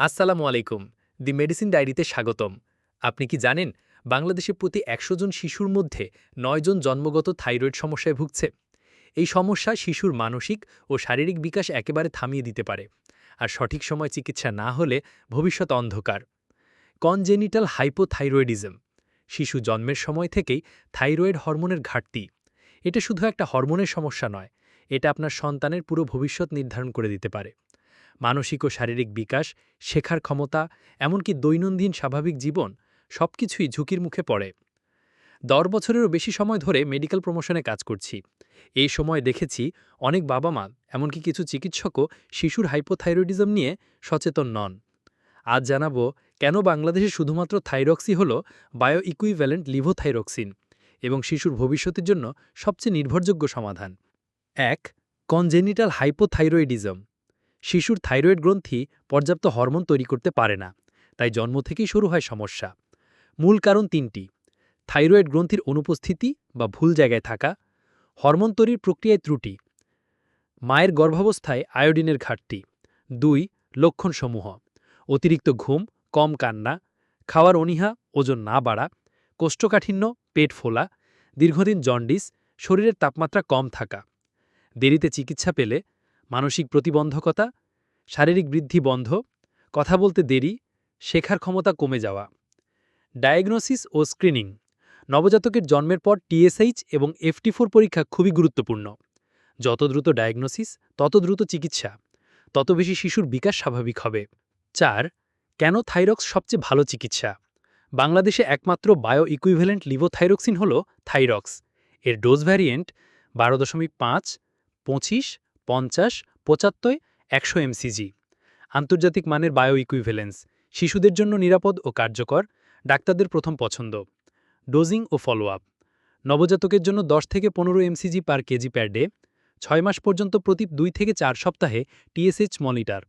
আসসালামু আলাইকুম দি মেডিসিন ডায়েরিতে স্বাগতম। আপনি কি জানেন, বাংলাদেশে প্রতি একশো জন শিশুর মধ্যে নয়জন জন্মগত থাইরয়েড সমস্যায় ভুগছে? এই সমস্যা শিশুর মানসিক ও শারীরিক বিকাশ একেবারে থামিয়ে দিতে পারে, আর সঠিক সময় চিকিৎসা না হলে ভবিষ্যৎ অন্ধকার। কনজেনিটাল হাইপোথাইরয়েডিজম, শিশু জন্মের সময় থেকেই থাইরয়েড হরমোনের ঘাটতি। এটা শুধু একটা হরমোনের সমস্যা নয়, এটা আপনার সন্তানের পুরো ভবিষ্যৎ নির্ধারণ করে দিতে পারে। মানসিক ও শারীরিক বিকাশ, শেখার ক্ষমতা, এমনকি দৈনন্দিন স্বাভাবিক জীবন সবকিছুই ঝুঁকির মুখে পড়ে। দশ বছরেরও বেশি সময় ধরে মেডিকেল প্রমোশনে কাজ করছি। এই সময় দেখেছি অনেক বাবা মা এমনকি কিছু চিকিৎসকও শিশুর হাইপোথাইরয়েডিজম নিয়ে সচেতন নন। আজ জানাব কেন বাংলাদেশে শুধুমাত্র থাইরক্সি হল বায়ো ইকুইভ্যালেন্ট লিভোথাইরক্সিন এবং শিশুর ভবিষ্যতের জন্য সবচেয়ে নির্ভরযোগ্য সমাধান। এক, কনজেনিটাল হাইপোথাইরয়েডিজম। শিশুর থাইরয়েড গ্রন্থি পর্যাপ্ত হরমোন তৈরি করতে পারে না, তাই জন্ম থেকেই শুরু হয় সমস্যা। মূল কারণ তিনটি, থাইরয়েড গ্রন্থির অনুপস্থিতি বা ভুল জায়গায় থাকা, হরমোন তৈরির প্রক্রিয়ায় ত্রুটি, মায়ের গর্ভাবস্থায় আয়োডিনের ঘাটতি, দুই, লক্ষণসমূহ, অতিরিক্ত ঘুম, কম কান্না, খাওয়ার অনীহা, ওজন না বাড়া, কোষ্ঠকাঠিন্য, পেট ফোলা, দীর্ঘদিন জন্ডিস, শরীরের তাপমাত্রা কম থাকা, দেরিতে চিকিৎসা পেলে মানসিক প্রতিবন্ধকতা, শারীরিক বৃদ্ধি বন্ধ, কথা বলতে দেরি, শেখার ক্ষমতা কমে যাওয়া। ডায়াগনোসিস ও স্ক্রিনিং, নবজাতকের জন্মের পর টিএসএইচ এবং এফটি পরীক্ষা খুবই গুরুত্বপূর্ণ। যত দ্রুত ডায়াগনোসিস, তত দ্রুত চিকিৎসা, তত বেশি শিশুর বিকাশ স্বাভাবিক হবে। চার, কেন থাইরক্স সবচেয়ে ভালো চিকিৎসা? বাংলাদেশে একমাত্র বায়ো ইকুইভ্যালেন্ট লিভোথাইরক্সিন হল থাইরক্স। এর ডোজ ভ্যারিয়েন্ট বারো দশমিক পাঁচ, পঁচিশ পঞ্চাশ, পঁচাত্তর, একশো এমসিজি। আন্তর্জাতিক মানের বায়ো ইকুইভ্যালেন্স শিশুদের জন্য নিরাপদ ও কার্যকর। ডাক্তারদের প্রথম পছন্দ। ডোজিং ও ফলো আপ নবজাতকের জন্য 10 থেকে পনেরো MCG per K G per day. ছয় মাস পর্যন্ত প্রতি দুই থেকে চার সপ্তাহে টিএসএইচ মনিটর।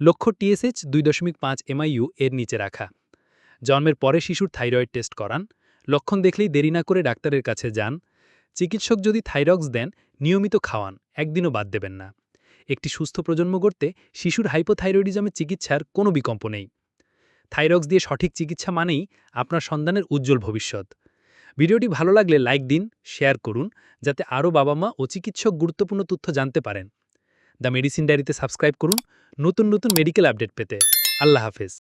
লক্ষ্য টিএসএইচ দুই দশমিক পাঁচ এমআইইউ এর নিচে রাখা। জন্মের পরে শিশুর থাইরয়েড টেস্ট করান। লক্ষণ দেখলেই দেরি না করে ডাক্তারের কাছে যান। চিকিৎসক যদি থাইরক্স দেন, নিয়মিত খাওয়ান, একদিনও বাদ দেবেন না। একটি সুস্থ প্রজন্ম গড়তে শিশুর হাইপোথাইরয়েডিজমের চিকিৎসার কোনো বিকল্প নেই। থাইরক্স দিয়ে সঠিক চিকিৎসা মানেই আপনার সন্তানের উজ্জ্বল ভবিষ্যৎ। ভিডিওটি ভালো লাগলে লাইক দিন, শেয়ার করুন, যাতে আরও বাবা মা ও চিকিৎসক গুরুত্বপূর্ণ তথ্য জানতে পারেন। দ্য মেডিসিন ডায়েরিতে সাবস্ক্রাইব করুন, নতুন নতুন মেডিকেল আপডেট পেতে। আল্লাহ হাফেজ।